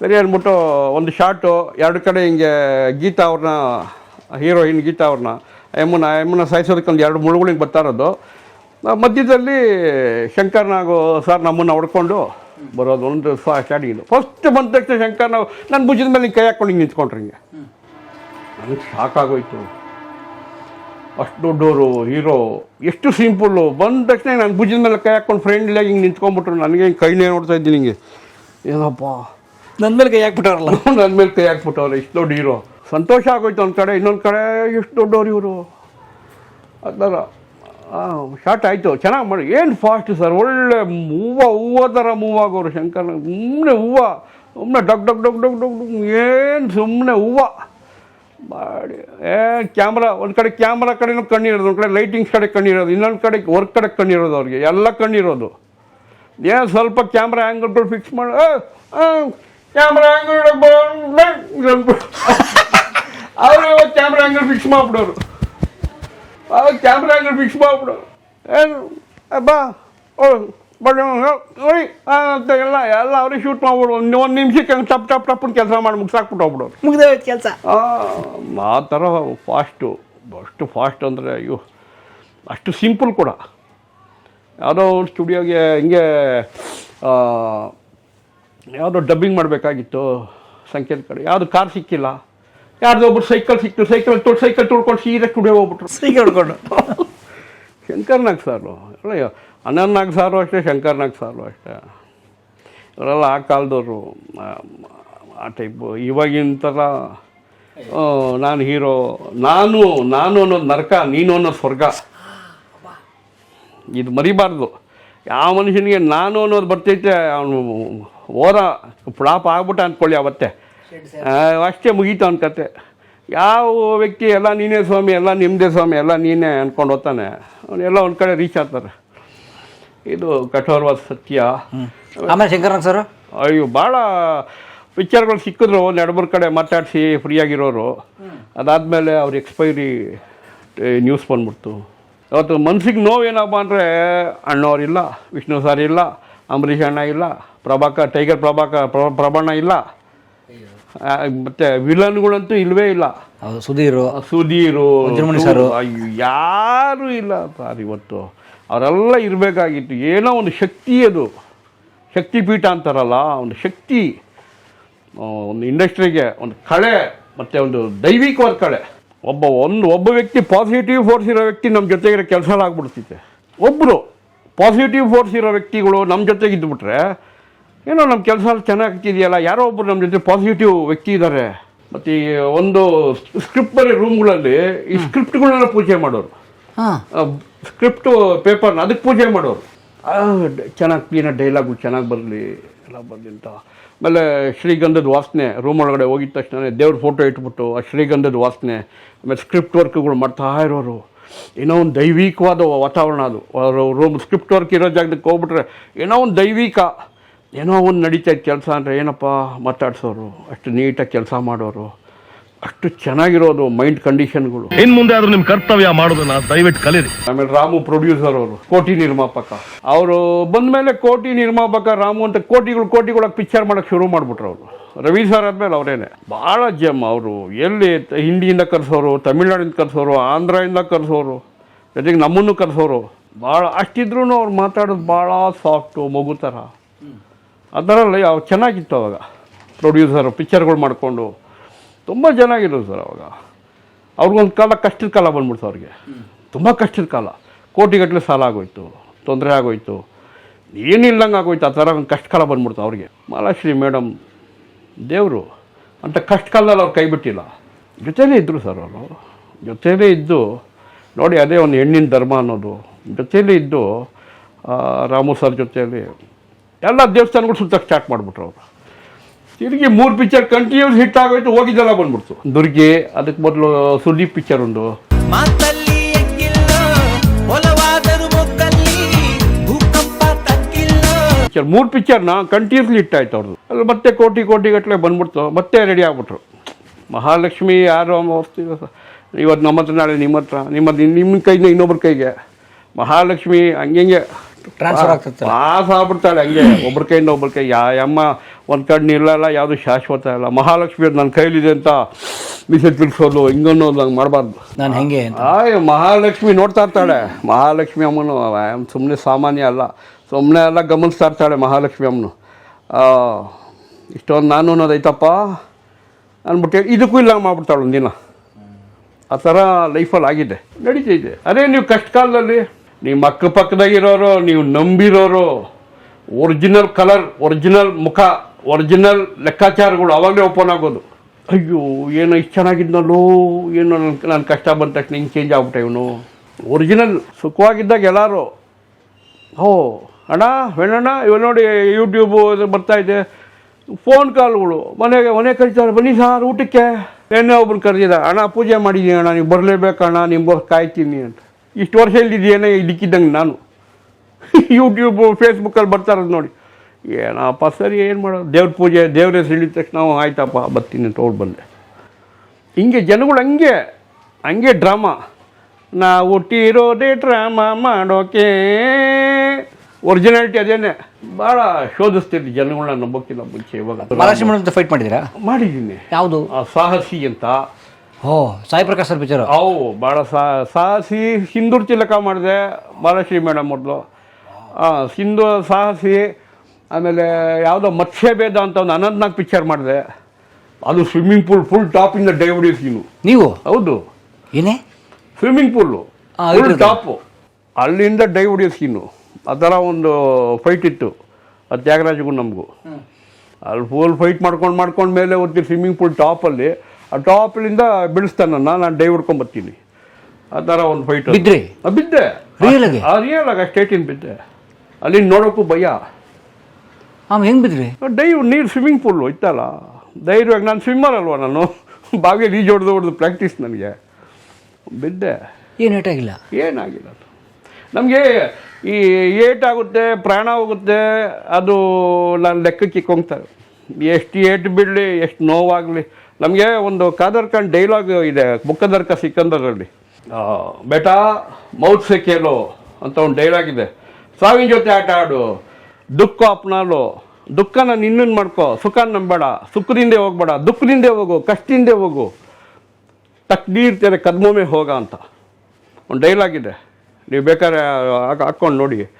ಸರಿ ಅಂದ್ಬಿಟ್ಟು ಒಂದು ಶಾರ್ಟು ಎರಡು ಕಡೆ ಹಿಂಗೆ ಗೀತಾ ಅವ್ರನ್ನ ಹೀರೋಯಿನ್ ಗೀತಾ ಅವ್ರನ್ನ ಎಮ್ಮನ ಎಮ್ಮನ ಸಾಯಿಸೋದಕ್ಕೊಂದು ಎರಡು ಮುಳುಗಳಿಗೆ ಬರ್ತಾ ಇರೋದು. ಮಧ್ಯದಲ್ಲಿ ಶಂಕರ್ನಾಗು ಸರ್ ನಮ್ಮನ್ನು ಹೊಡ್ಕೊಂಡು ಬರೋದು ಒಂದು ಸ್ಟಾರ್ಟಿಂಗ್ ಫಸ್ಟ್ ಬಂದ ತಕ್ಷಣ ಶಂಕರ್ ನಾವು ನನ್ನ ಭುಜದ ಮೇಲೆ ಹಿಂಗೆ ಕೈ ಹಾಕ್ಕೊಂಡು ಹಿಂಗೆ ನಿಂತ್ಕೊಂಡ್ರಿ ಹಿಂಗೆ ನನಗೆ ಸಾಕಾಗೋಯ್ತು. ಅಷ್ಟು ದೊಡ್ಡವರು ಹೀರೋ ಎಷ್ಟು ಸಿಂಪಲ್ಲು. ಬಂದ ತಕ್ಷಣ ನಾನು ಭುಜದ ಮೇಲೆ ಕೈ ಹಾಕೊಂಡು ಫ್ರೆಂಡ್ಲಿಯಾಗಿ ಹಿಂಗೆ ನಿಂತ್ಕೊಂಡ್ಬಿಟ್ರು. ನನಗೆ ಹಿಂಗೆ ಕೈನೇ ನೋಡ್ತಾ ಇದ್ದೀನಿ ಹಿಂಗೆ. ಏನಪ್ಪ?
ನನ್ನ ಮೇಲೆ ಕೈ ಹಾಕ್ಬಿಟ್ಟಾರಲ್ಲ
ನನ್ನ ಮೇಲೆ ಕೈ ಹಾಕ್ಬಿಟ್ಟವ್ರೆ ಇಷ್ಟು ದೊಡ್ಡ ಹೀರೋ. ಸಂತೋಷ ಆಗೋಯ್ತು ಒಂದು ಕಡೆ ಇನ್ನೊಂದು ಕಡೆ ಎಷ್ಟು ದೊಡ್ಡವ್ರು ಇವರು. ಥರ. ಶಾರ್ಟ್ ಆಯಿತು. ಚೆನ್ನಾಗಿ ಮಾಡಿ. ಏನು ಫಾಸ್ಟ್ ಸರ್ ಒಳ್ಳೆ ಹೂವು ಹೂವು ಥರ ಮೂವ್ ಆಗೋರು ಶಂಕರ್. ಸುಮ್ಮನೆ ಹೂವು ಸುಮ್ಮನೆ ಡಗ್ ಡಗ್ ಡಗ್ ಡಗ್ ಡಗ್ ಡಗ್, ಏನು ಸುಮ್ಮನೆ ಹೂವು. ಮಾಡಿ ಏ ಕ್ಯಾಮ್ರಾ ಒಂದು ಕಡೆ ಕ್ಯಾಮ್ರಾ ಕಡೆನೂ ಕಣ್ಣಿರೋದು. ಒಂದು ಕಡೆ ಲೈಟಿಂಗ್ಸ್ ಕಡೆ ಕಣ್ಣಿರೋದು. ಇನ್ನೊಂದು ಕಡೆ ವರ್ಕ್ ಕಡೆ ಕಣ್ಣಿರೋದು ಅವ್ರಿಗೆ. ಎಲ್ಲ ಕಣ್ಣಿರೋದು. ಏನು ಸ್ವಲ್ಪ ಕ್ಯಾಮ್ರಾ ಆ್ಯಂಗಲ್ಗಳು ಫಿಕ್ಸ್ ಮಾಡಿ. ಕ್ಯಾಮ್ರಾ ಆ್ಯಂಗಲ್ ಅವರು ಕ್ಯಾಮ್ರಾ ಆ್ಯಂಗಲ್ ಫಿಕ್ಸ್ ಮಾಡಿಬಿಡೋರು? ಅವಾಗ ಕ್ಯಾಮ್ರಾ ಫಿಕ್ಸ್ ಮಾಡ್ಬಿಡು ಏನು ಬಾ ಓ ಬಟ್ ನೋಡಿ ಆ, ಅಂತ ಎಲ್ಲ ಎಲ್ಲ ಅವ್ರಿಗೆ ಶೂಟ್ ಮಾಡ್ಬಿಡು ಒಂದು ಒಂದು ನಿಮಿಷಕ್ಕೆ ಹಂಗೆ ಟಪ್ ಟಪ್ ಟಪ್ಪನ್ನು ಕೆಲಸ ಮಾಡಿ ಮುಗಿಸಾಕ್ಬಿಟ್ಟು ಹೋಗ್ಬಿಡು
ಮುಗ್ದೆ ಕೆಲಸ
ಆ, ಥರ ಫಾಸ್ಟು ಅಷ್ಟು ಫಾಸ್ಟ್ ಅಂದರೆ ಅಯ್ಯೋ ಅಷ್ಟು ಸಿಂಪಲ್ ಕೂಡ ಯಾವುದೋ ಒಂದು ಸ್ಟುಡಿಯೋಗೆ ಹಿಂಗೆ ಆ, ಯಾವುದೋ ಡಬ್ಬಿಂಗ್ ಮಾಡಬೇಕಾಗಿತ್ತು ಸಂಕೇತ ಕಡೆ ಯಾವುದು ಕಾರ್ ಸಿಕ್ಕಿಲ್ಲ ಯಾರ್ದೋ ಒಬ್ರು ಸೈಕಲ್ ಸಿಕ್ತು ಸೈಕಲ್ ತೊಡ್ ಸೈಕಲ್ ತೊಳ್ಕೊಂಡು ಸೀದಾ ಕುಡಿಯೋ ಹೋಗ್ಬಿಟ್ರು
ಸೈಗೆ ಹೊಡ್ಕೊಂಡು
ಶಂಕರ್ ನಾಗ್ ಸಾರು ಎಲ್ಲ ಅನಂತ್ ನಾಗ್ ಸಾರು ಅಷ್ಟೇ ಶಂಕರ್ ನಾಗ್ ಸಾರು ಅಷ್ಟೇ. ಇವರೆಲ್ಲ ಆ ಕಾಲದವರು ಆ ಟೈಪು ಇವಾಗಿನ ಥರ ನಾನು ಹೀರೋ ನಾನು ನಾನು ಅನ್ನೋದು ನರಕ ನೀನು ಅನ್ನೋದು ಸ್ವರ್ಗ. ಇದು ಮರಿಬಾರ್ದು. ಯಾವ ಮನುಷ್ಯನಿಗೆ ನಾನು ಅನ್ನೋದು ಬರ್ತೈತೆ ಅವನು ಓದ ಫ್ಲಾಪ್ ಆಗ್ಬಿಟ್ಟ ಅಂದ್ಕೊಳ್ಳಿ ಅವತ್ತೆ. ಅಷ್ಟೇ ಮುಗೀತು ಅವನ ಕತೆ. ಯಾವ ವ್ಯಕ್ತಿ ಎಲ್ಲ ನೀನೇ ಸ್ವಾಮಿ ಎಲ್ಲ ನಿಮ್ಮದೇ ಸ್ವಾಮಿ ಎಲ್ಲ ನೀನೇ ಅಂದ್ಕೊಂಡು ಹೋಗ್ತಾನೆ. ಅವನೆಲ್ಲ ಒಂದು ಕಡೆ ರೀಚ್ ಆಗ್ತಾರೆ. ಇದು ಕಠೋರವಾದ ಸತ್ಯ.
ಆಮೇಲೆ ಶಂಕರನಾಗ್ ಸರ್
ಅಯ್ಯೋ ಭಾಳ ಪಿಕ್ಚರ್ಗಳು ಸಿಕ್ಕಿದ್ರು ಮೂರು ಕಡೆ ಮಾತಾಡಿಸಿ ಫ್ರೀಯಾಗಿರೋರು ಅದಾದಮೇಲೆ ಅವ್ರ ಎಕ್ಸ್ಪೈರಿ ನ್ಯೂಸ್ ಬಂದ್ಬಿಡ್ತು. ಅವತ್ತು ಮನ್ಸಿಗೆ ನೋವೇನಪ್ಪ ಅಂದರೆ ಅಣ್ಣವ್ರಿಲ್ಲ ವಿಷ್ಣು ಸರ್ ಇಲ್ಲ ಅಂಬರೀಷ್ ಅಣ್ಣ ಇಲ್ಲ ಪ್ರಭಾಕರ್ ಟೈಗರ್ ಪ್ರಭಾಕರ್ ಪ್ರ- ಪ್ರಭಣ್ಣ ಇಲ್ಲ. ಮತ್ತೆ ವಿಲನ್ಗಳಂತೂ ಇಲ್ಲವೇ ಇಲ್ಲ.
ಸುಧೀರು
ಸುಧೀರು
ಸರ್.
ಯಾರು ಇಲ್ಲ. ಸರ್ ಇವತ್ತು ಅವರೆಲ್ಲ ಇರಬೇಕಾಗಿತ್ತು. ಏನೋ ಒಂದು ಶಕ್ತಿ ಅದು. ಶಕ್ತಿಪೀಠ ಅಂತಾರಲ್ಲ ಒಂದು ಶಕ್ತಿ. ಒಂದು ಇಂಡಸ್ಟ್ರಿಗೆ ಒಂದು ಕಳೆ ಮತ್ತು ಒಂದು ದೈವಿಕವಾದ ಕಳೆ. ಒಬ್ಬ ಒಂದು ಒಬ್ಬ ವ್ಯಕ್ತಿ ಪಾಸಿಟಿವ್ ಫೋರ್ಸ್ ಇರೋ ವ್ಯಕ್ತಿ ನಮ್ಮ ಜೊತೆಗಿರೋ ಕೆಲಸ ಆಗ್ಬಿಡ್ತೈತೆ ಒಬ್ಬರು ಪಾಸಿಟಿವ್ ಫೋರ್ಸ್ ಇರೋ ವ್ಯಕ್ತಿಗಳು ನಮ್ಮ ಜೊತೆಗೆ ಇದ್ದುಬಿಟ್ರೆ ಏನೋ ನಮ್ಮ ಕೆಲಸ ಚೆನ್ನಾಗ್ತಿದೆಯಲ್ಲ ಯಾರೋ ಒಬ್ಬರು ನಮ್ಮ ಜೊತೆ ಪಾಸಿಟಿವ್ ವ್ಯಕ್ತಿ ಇದ್ದಾರೆ ಮತ್ತು ಈ ಒಂದು ಸ್ಕ್ರಿಪ್ಟ್ ಬರೀ ರೂಮ್ಗಳಲ್ಲಿ ಈ ಸ್ಕ್ರಿಪ್ಟ್ಗಳನ್ನೆಲ್ಲ ಪೂಜೆ ಮಾಡೋರು. ಸ್ಕ್ರಿಪ್ಟ್ ಪೇಪರ್ನ ಅದಕ್ಕೆ ಪೂಜೆ ಮಾಡೋರು. ಚೆನ್ನಾಗಿ ಕ್ಲೀನಾಗಿ ಡೈಲಾಗು ಚೆನ್ನಾಗಿ ಬರಲಿ ಎಲ್ಲ ಬರಲಿ ಅಂತ. ಆಮೇಲೆ ಶ್ರೀಗಂಧದ ವಾಸನೆ ರೂಮ್ ಒಳಗಡೆ ಹೋಗಿದ ತಕ್ಷಣ ದೇವ್ರ ಫೋಟೋ ಇಟ್ಬಿಟ್ಟು ಆ ಶ್ರೀಗಂಧದ ವಾಸನೆ ಆಮೇಲೆ ಸ್ಕ್ರಿಪ್ಟ್ ವರ್ಕ್ಗಳು ಮಾಡ್ತಾ ಇರೋರು. ಏನೋ ಒಂದು ದೈವಿಕವಾದ ವಾತಾವರಣ ಅದು. ಅವರು ರೂಮ್ ಸ್ಕ್ರಿಪ್ಟ್ ವರ್ಕ್ ಇರೋ ಜಾಗದಕ್ಕೆ ಹೋಗ್ಬಿಟ್ರೆ ಏನೋ ಒಂದು ದೈವಿಕ ಏನೋ ಒಂದು ನಡೀತಾ ಇತ್ತು ಕೆಲಸ ಅಂದರೆ ಏನಪ್ಪ ಮಾತಾಡ್ಸೋರು ಅಷ್ಟು ನೀಟಾಗಿ ಕೆಲಸ ಮಾಡೋರು ಅಷ್ಟು ಚೆನ್ನಾಗಿರೋದು ಮೈಂಡ್ ಕಂಡೀಷನ್ಗಳು
ಇನ್ ಮುಂದೆ ಆದ್ರೂ ನಿಮ್ ಕರ್ತವ್ಯ ಮಾಡೋದನ್ನ ದಯವಿಟ್ಟು ಕಲೀರಿ.
ಆಮೇಲೆ ರಾಮು ಪ್ರೊಡ್ಯೂಸರ್ ಅವರು ಕೋಟಿ ನಿರ್ಮಾಪಕ. ಅವರು ಬಂದ ಮೇಲೆ ಕೋಟಿ ನಿರ್ಮಾಪಕ ರಾಮು ಅಂತ ಕೋಟಿಗಳು ಕೋಟಿಗಳ ಪಿಕ್ಚರ್ ಮಾಡಕ್ಕೆ ಶುರು ಮಾಡ್ಬಿಟ್ರು ಅವರು. ರವಿ ಸರ್ ಆದ್ಮೇಲೆ ಅವರೇನೆ. ಭಾಳ ಜಮ್ ಅವರು. ಎಲ್ಲಿ ಹಿಂದಿಯಿಂದ ಕರೆಸೋರು ತಮಿಳ್ನಾಡಿಂದ ಕರೆಸೋರು ಆಂಧ್ರದಿಂದ ಕರೆಸೋರು ಜೊತೆಗೆ ನಮ್ಮನ್ನು ಕರೆಸೋರು. ಭಾಳ ಅಷ್ಟಿದ್ರೂ ಅವ್ರು ಮಾತಾಡೋದು ಭಾಳ ಸಾಫ್ಟು ಮಗು ಥರ ಅಲ್ಲ ಯಾವ ಚೆನ್ನಾಗಿತ್ತು ಅವಾಗ. ಪ್ರೊಡ್ಯೂಸರ್ ಪಿಕ್ಚರ್ಗಳು ಮಾಡಿಕೊಂಡು. ತುಂಬ ಚೆನ್ನಾಗಿರೋದು ಸರ್ ಅವಾಗ. ಅವ್ರಿಗೊಂದು ಕಾಲ ಕಷ್ಟದ ಕಾಲ ಬಂದ್ಬಿಡ್ತು ಅವ್ರಿಗೆ. ತುಂಬ ಕಷ್ಟದ ಕಾಲ. ಕೋಟಿಗಟ್ಟಲೆ ಸಾಲ ಆಗೋಯ್ತು. ತೊಂದರೆ ಆಗೋಯ್ತು. ಏನಿಲ್ಲಂಗೆ ಆಗೋಯ್ತು, ಆ ಥರ ಒಂದು ಕಷ್ಟ ಕಾಲ ಬಂದ್ಬಿಡ್ತು ಅವ್ರಿಗೆ. ಮಹಾಲಕ್ಷ್ಮಿ ಮೇಡಮ್, ದೇವರು, ಅಂತ ಕಷ್ಟ ಕಾಲದಲ್ಲಿ ಅವ್ರು ಕೈ ಬಿಟ್ಟಿಲ್ಲ. ಜೊತೆಲೇ ಇದ್ದರು ಸರ್ ಅವರು. ಜೊತೆಲೇ ಇದ್ದು, ನೋಡಿ, ಅದೇ ಒಂದು ಹೆಣ್ಣಿನ ಧರ್ಮ ಅನ್ನೋದು. ಜೊತೆಲೇ ಇದ್ದು ರಾಮು ಸರ್ ಜೊತೆಯಲ್ಲಿ ಎಲ್ಲ ದೇವಸ್ಥಾನಗಳು ಸುತ್ತಕ್ಕೆ ಸ್ಟಾರ್ಟ್ ಮಾಡಿಬಿಟ್ರು ಅವರು. ತಿರುಗಿ ಮೂರು ಪಿಕ್ಚರ್ ಕಂಟಿನ್ಯೂಸ್ ಹಿಟ್ ಆಗೋಯ್ತು ಹೋಗಿದ್ದೆಲ್ಲ ಬಂದ್ಬಿಡ್ತು. ದುರ್ಗಿ ಅದಕ್ಕೆ ಮೊದಲು ಸುದೀಪ್ ಪಿಕ್ಚರ್ ಒಂದು
ತಗ್ಗಿಲ್ಲ
ಪಿಕ್ಚರ್ ಮೂರು ಪಿಕ್ಚರ್ನ ಕಂಟಿನ್ಯೂಸ್ಲಿ ಹಿಟ್ ಆಯ್ತು ಅವ್ರದ್ದು ಅಲ್ಲಿ ಮತ್ತೆ ಕೋಟಿ ಕೋಟಿ ಗಟ್ಟಲೆ ಬಂದ್ಬಿಡ್ತು ಮತ್ತೆ ರೆಡಿ ಆಗ್ಬಿಟ್ರು. ಮಹಾಲಕ್ಷ್ಮಿ ಯಾರು ಅವಸ್ತಿ ಇವತ್ತು ನಮ್ಮ ಹತ್ರ ನಾಳೆ ನಿಮ್ಮ ಹತ್ರ ನಿಮ್ಮ ನಿಮ್ಮ ಕೈಯಿಂದ ಇನ್ನೊಬ್ರ ಕೈಗೆ. ಮಹಾಲಕ್ಷ್ಮಿ ಹಂಗೆ.
Transfer ಆಗ್ತದೆ
ಪಾಸ್ ಆಗ್ಬಿಡ್ತಾಳೆ ಹಂಗೆ. ಒಬ್ರ ಕೈಯಿಂದ ಒಬ್ಬರ ಕೈ. ಯಾ ಅಮ್ಮ ಒಂದು ಕಣ್ಣು ಇರಲ್ಲ ಯಾವುದು ಶಾಶ್ವತ ಇಲ್ಲ. ಮಹಾಲಕ್ಷ್ಮಿ ಅದು ನನ್ನ ಕೈಲಿದೆ ಅಂತ ಮಿಸೆ ತಿರ್ಸೋದು ಹಿಂಗನ್ನೋದು ನಂಗೆ ಮಾಡಬಾರ್ದು.
ನಾನು ಹೆಂಗೆ
ಆಯ್ ಮಹಾಲಕ್ಷ್ಮಿ ನೋಡ್ತಾ ಇರ್ತಾಳೆ. ಮಹಾಲಕ್ಷ್ಮಿ ಅಮ್ಮನು ಸುಮ್ಮನೆ ಸಾಮಾನ್ಯ ಅಲ್ಲ. ಸುಮ್ಮನೆ ಎಲ್ಲ ಗಮನಿಸ್ತಾ ಇರ್ತಾಳೆ ಮಹಾಲಕ್ಷ್ಮಿ ಅಮ್ಮನು. ಇಷ್ಟೊಂದು ನಾನು ಅನ್ನೋದೈತಪ್ಪ ಅಂದ್ಬಿಟ್ಟು ಇದಕ್ಕೂ ಇಲ್ಲ ಮಾಡ್ಬಿಡ್ತಾಳೆ ಒಂದಿನ. ಆ ಥರ ಲೈಫಲ್ಲಿ ಆಗಿದೆ. ನಡೀತೈತೆ ಅದೇ ನೀವು ಕಷ್ಟ ಕಾಲದಲ್ಲಿ ನಿಮ್ಮ ಅಕ್ಕಪಕ್ಕದಾಗಿರೋರು ನೀವು ನಂಬಿರೋರು ಒರಿಜಿನಲ್ ಕಲರ್ ಒರಿಜಿನಲ್ ಮುಖ ಒರಿಜಿನಲ್ ಲೆಕ್ಕಾಚಾರಗಳು ಅವಾಗಲೇ ಓಪನ್ ಆಗೋದು. ಅಯ್ಯೋ, ಏನೋ ಇಷ್ಟು ಚೆನ್ನಾಗಿದ್ನಲ್ಲೋ, ಏನೋ ನನ್ನ ನನ್ನ ಕಷ್ಟ ಬಂದ ತಕ್ಷಣ ಹಿಂಗೆ ಚೇಂಜ್ ಆಗ್ಬಿಟ್ಟೆ ಇವನು. ಒರಿಜಿನಲ್ ಸುಖವಾಗಿದ್ದಾಗ ಎಲ್ಲರೂ, ಓ, ಅಣ್ಣ ವೇಣಣ್ಣ ಇವ ನೋಡಿ ಯೂಟ್ಯೂಬು ಇದು ಬರ್ತಾ ಇದೆ. ಫೋನ್ ಕಾಲ್ಗಳು ಮನೆಗೆ, ಮನೆ ಕರೀತಾರೆ ಬನ್ನಿ ಸಾರ್ ಊಟಕ್ಕೆ. ಏನೇ ಒಬ್ರು ಕರೆದಿದ್ದ ಅಣ್ಣ, ಪೂಜೆ ಮಾಡಿದ್ದೀನಿ ಅಣ್ಣ, ನೀವು ಬರಲೇಬೇಕಣ್ಣ ನಿಮ್ಗೋಸ್ಕರ ಕಾಯ್ತೀನಿ ಅಂತ. ಇಷ್ಟು ವರ್ಷ ಇಲ್ಲಿದ್ದೀಯೇನೆ ಇದಕ್ಕಿದ್ದಂಗೆ ನಾನು. ಯೂಟ್ಯೂಬು ಫೇಸ್ಬುಕ್ಕಲ್ಲಿ ಬರ್ತಾರದು ನೋಡಿ. ಏನಪ್ಪ ಸರಿ ಏನು ಮಾಡೋದು ದೇವ್ರ ಪೂಜೆ ದೇವ್ರ ಹೆಸರು ಹೇಳಿದ ತಕ್ಷಣ ನಾವು ಆಯ್ತಪ್ಪ ಬರ್ತೀನಿ ಅಂತ ಅವ್ರು ಬಂದೆ. ಹಿಂಗೆ ಜನಗಳು ಹಂಗೆ ಹಂಗೆ ಡ್ರಾಮಾ ನಾವು ಹುಟ್ಟಿರೋದೇ ಡ್ರಾಮಾ ಮಾಡೋಕೆ. ಒರಿಜಿನಾಲಿಟಿ ಅದೇನೆ. ಭಾಳ ಶೋಧಿಸ್ತಿದ್ದೆ ಜನಗಳನ್ನ ನಂಬೋಕ್ಕಿಲ್ಲ ಮುಂಚೆ ಇವಾಗ.
ಫೈಟ್ ಮಾಡಿದ್ದೀರಾ?
ಮಾಡಿದ್ದೀನಿ.
ಯಾವುದು?
ಸಾಹಸಿ ಅಂತ.
ಓ ಸಾಯಿ ಪ್ರಕಾಶ್ ಸರ್ ಪಿಕ್ಚರ್
ಅವು ಭಾಳ ಸಾಹಸಿ ಸಿಂಧೂರ್ ಚಿಲಕ ಮಾಡಿದೆ ಬಾಲಶ್ರೀ ಮೇಡಮ್ ಮೊದಲು. ಸಿಂಧು ಸಾಹಸಿ ಆಮೇಲೆ ಯಾವುದೋ ಮತ್ಸ್ಯಭೇದ ಅಂತ ಒಂದು ಅನಂತನಾಗ್ ಪಿಕ್ಚರ್ ಮಾಡಿದೆ. ಅದು ಸ್ವಿಮ್ಮಿಂಗ್ ಪೂಲ್ ಫುಲ್ ಟಾಪಿಂದ ಡೈವಡಿ ಸೀನು
ನೀವು?
ಹೌದು.
ಏನೇ?
ಸ್ವಿಮ್ಮಿಂಗ್ ಪೂಲು ಫುಲ್ ಟಾಪು ಅಲ್ಲಿಂದ ಡೈ ಹೊಡಿಯೋ ಸೀನು ಆ ಥರ ಒಂದು ಫೈಟ್ ಇತ್ತು. ಅದು ತ್ಯಾಗರಾಜಗೂ ನಮಗೂ. ಅಲ್ಲಿ ಫುಲ್ ಫೈಟ್ ಮಾಡ್ಕೊಂಡು ಮಾಡ್ಕೊಂಡು ಮೇಲೆ ಹೋಗ್ತೀವಿ ಸ್ವಿಮ್ಮಿಂಗ್ ಪೂಲ್ ಟಾಪಲ್ಲಿ ಆ ಟಾಪಲ್ಲಿಂದ ಬೀಳಿಸ್ತಾನೆ ನಾನು ಡೈ ಹೊಡ್ಕೊಂಬರ್ತೀನಿ. ಆ ಥರ ಒಂದು ಫೈಟ್
ಬಿದ್ರಿ?
ಬಿದ್ದೆ.
ರಿಯಲ್ ಆಗಿ?
ಆ ರಿಯಲ್ ಆಗಿ ಸ್ಟೇಟಿನ ಬಿದ್ದೆ. ಅಲ್ಲಿ ನೋಡೋಕ್ಕೂ ಭಯ.
ಆಮೇಲೆ ಹೆಂಗೆ ಬಿದ್ರಿ?
ಡೈ ನೀರು ಸ್ವಿಮ್ಮಿಂಗ್ ಪೂಲು ಇತ್ತಲ್ಲ? ಧೈರ್ಯವಾಗಿ ನಾನು ಸ್ವಿಮ್ಮರ್ ಅಲ್ವಾ ನಾನು? ಬಾವಿಯಲ್ಲಿ ಈಜು ಹೊಡೆದು ಹೊಡೆದು ಪ್ರಾಕ್ಟೀಸ್ ನನಗೆ. ಬಿದ್ದೆ.
ಏನು ಏಟಾಗಿಲ್ಲ
ಏನಾಗಿಲ್ಲ ನಮಗೆ ಈ ಏಟಾಗುತ್ತೆ ಪ್ರಾಣ ಹೋಗುತ್ತೆ ಅದು ನಾನು ಲೆಕ್ಕಕ್ಕೆ ಇಕ್ಕೊಂತಾರೆ ಎಷ್ಟು ಏಟು ಬಿಡಲಿ ಎಷ್ಟು ನೋವಾಗಲಿ. ನಮಗೆ ಒಂದು ಕಾದರ್ ಖಾನ್ ಡೈಲಾಗ್ ಇದೆ ಮುಖದರ್ಕ ಸಿಕ್ಕಂದರಲ್ಲಿ ಬೇಟಾ, ಮೌತ್ ಸೆ ಕೇಲೋ ಅಂತ ಒಂದು ಡೈಲಾಗ್ ಇದೆ. ಸಾವಿನ ಜೊತೆ ಆಟ ಆಡು, ದುಃಖ ಅಪ್ನಾಲು, ದುಃಖನ ನಿನ್ನನ್ನು ಮಾಡ್ಕೊ ಸುಖ ನಂಬೇಡ ಸುಖದಿಂದ ಹೋಗ್ಬೇಡ, ದುಃಖದಿಂದ ಹೋಗು, ಕಷ್ಟದಿಂದ ಹೋಗು, ತಕ್ದೀರ್ ತೆರೆ ಕದ್ಮೊಮ್ಮೆ ಹೋಗ ಅಂತ ಒಂದು ಡೈಲಾಗ್ ಇದೆ. ನೀವು ಬೇಕಾದ್ರೆ ಹಾಕ್- ಹಾಕ್ಕೊಂಡು ನೋಡಿ.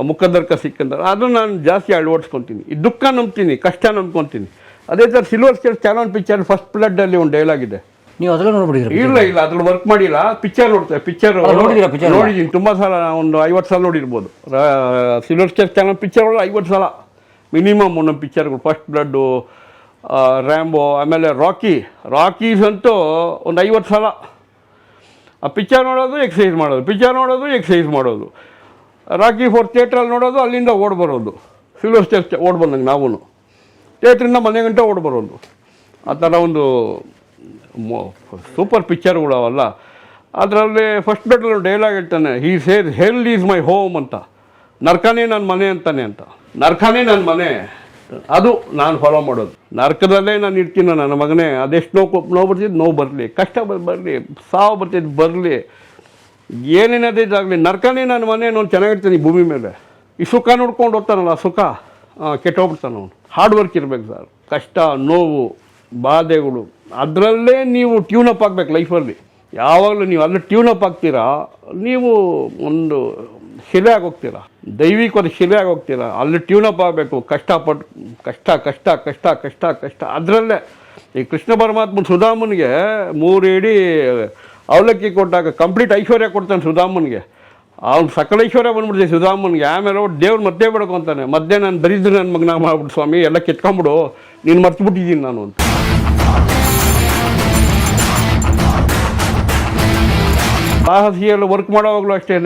ಮುಖದರ್ಕ ಸಿಕ್ಕಂದ್ರೆ ಅದನ್ನು ನಾನು ಜಾಸ್ತಿ ಅಳವಡಿಸ್ಕೊತೀನಿ. ಈ ದುಃಖ ನಂಬ್ತೀನಿ, ಕಷ್ಟ ನಂಬ್ಕೊತೀನಿ. ಅದೇ ಥರ silver star channel picture first ಬ್ಲಡ್ಡಲ್ಲಿ ಒಂದು ಡೈಲಾಗ್ ಇದೆ.
ನೀವು ಅದೆಲ್ಲ ನೋಡ್ಬಿಟ್ಟಿದ್ರಿ
ಇಲ್ಲ ಇಲ್ಲ ಅದ್ರಲ್ಲಿ ವರ್ಕ್ ಮಾಡಿಲ್ಲ. ಪಿಕ್ಚರ್ ನೋಡ್ತೇವೆ ಪಿಕ್ಚರ್? ನೋಡಿದ್ದೀನಿ. ತುಂಬ ಸಲ ಒಂದು ಐವತ್ತು ಸಲ ನೋಡಿರ್ಬೋದು. ಸಿಲ್ವರ್ ಸ್ಟೇರ್ ಚಾನಲ್ ಪಿಕ್ಚರ್ ಐವತ್ತು ಸಲ. ಮಿನಿಮಮ್ ಒಂದೊಂದು ಪಿಕ್ಚರ್ಗಳು ಫಸ್ಟ್ ಬ್ಲಡ್ಡು ರ್ಯಾಂಬೋ ಆಮೇಲೆ ರಾಕಿ ರಾಕೀಸ್ ಅಂತೂ ಒಂದು ಐವತ್ತು ಸಲ. ಆ ಪಿಕ್ಚರ್ ನೋಡೋದು ಎಕ್ಸಸೈಸ್ ಮಾಡೋದು. ಪಿಕ್ಚರ್ ನೋಡೋದು ಎಕ್ಸಸೈಸ್ ಮಾಡೋದು. ರಾಕಿ ಫೋರ್ ಥಿಯೇಟ್ರಲ್ಲಿ ನೋಡೋದು ಅಲ್ಲಿಂದ ಓಡ್ ಬರೋದು. ಸಿಲ್ವರ್ ಸ್ಟೇರ್ ಓಡ್ ಬಂದಂಗೆ ನಾವು ಥಿಯೇಟ್ರಿಂದ ಮನೆ ಗಂಟೆ ಓಡ್ ಬರೋದು. ಆ ಥರ ಒಂದು ಸೂಪರ್ ಪಿಕ್ಚರ್ಗಳು ಅವಲ್ಲ ಅದರಲ್ಲಿ ಫಸ್ಟ್ ಬೆಡ್ರಲ್ಲಿ ಡೈಲಾಗ್ ಹೇಳ್ತಾನೆ ಈ ಸೇರ್ ಹೆಲ್ ಈಸ್ ಮೈ ಹೋಮ್ ಅಂತ. ನರ್ಕನೇ ನನ್ನ ಮನೆ ಅಂತಾನೆ ಅಂತ. ನರ್ಕನೇ ನನ್ನ ಮನೆ. ಅದು ನಾನು ಫಾಲೋ ಮಾಡೋದು. ನರ್ಕದಲ್ಲೇ ನಾನು ಇರ್ತೀನಿ ನನ್ನ ಮಗನೇ. ಅದೆಷ್ಟು ನೋವು ನೋವು ಬರ್ತಿದ್ದು ನೋವು ಬರಲಿ. ಕಷ್ಟ ಬರಲಿ. ಸಾವು ಬರ್ತಿದ್ದು ಬರಲಿ. ಏನೇನದಿದ್ದಾಗಲಿ ನರ್ಕನೇ ನನ್ನ ಮನೆ ನಾನು ಚೆನ್ನಾಗಿರ್ತೀನಿ ಭೂಮಿ ಮೇಲೆ. ಈ ಸುಖ ನೋಡ್ಕೊಂಡು ಹೋಗ್ತಾನಲ್ಲ ಸುಖ. ಕೆಟ್ಟೋಗ್ಬಿಡ್ತಾನೆ ಅವನು. ಹಾರ್ಡ್ ವರ್ಕ್ ಇರಬೇಕು ಸರ್ ಕಷ್ಟ, ನೋವು, ಬಾಧೆಗಳು. ಅದರಲ್ಲೇ ನೀವು ಟ್ಯೂನಪ್ ಆಗಬೇಕು ಲೈಫಲ್ಲಿ ಯಾವಾಗಲೂ ನೀವು ಅಲ್ಲಿ ಟ್ಯೂನಪ್ ಆಗ್ತೀರಾ? ನೀವು ಒಂದು ಶಿಲೆ ಆಗೋಗ್ತೀರಾ ದೈವಿಕವಾದ ಶಿಲೆ ಆಗೋಗ್ತೀರಾ ಅಲ್ಲಿ ಟ್ಯೂನಪ್ ಆಗಬೇಕು. ಕಷ್ಟಪಟ್ಟು ಕಷ್ಟ ಕಷ್ಟ ಕಷ್ಟ ಕಷ್ಟ ಕಷ್ಟ. ಅದರಲ್ಲೇ ಈ ಕೃಷ್ಣ ಪರಮಾತ್ಮ ಸುಧಾಮನ್ಗೆ ಮೂರು ಇಡೀ ಅವಲಕ್ಕಿ ಕೊಟ್ಟಾಗ ಕಂಪ್ಲೀಟ್ ಐಶ್ವರ್ಯ ಕೊಡ್ತಾನೆ ಸುಧಾಮನ್ಗೆ. ಅವ್ನು ಸಕಲೇಶ್ವರ ಬಂದ್ಬಿಡ್ತೀವಿ ಸುಧಾಮನ್ಗೆ ಆಮೇಲೆ ಅವ್ರು ದೇವ್ರ ಮತ್ತೆ ಅಂತಾನೆ. ಮಧ್ಯೆ ನಾನು ದರಿದ್ರ ನನ್ನ ಮಗನ ಮಾಡ್ಬಿಟ್ಟು ಸ್ವಾಮಿ ಎಲ್ಲ ಕೆತ್ಕೊಂಬಿಡು ನೀನು ಮರ್ತ್ಬಿಟ್ಟಿದ್ದೀನಿ ನಾನು ಅಂತ. ಸಾಹಸಿಯಲ್ಲಿ ವರ್ಕ್ ಮಾಡೋವಾಗಲೂ ಅಷ್ಟೇ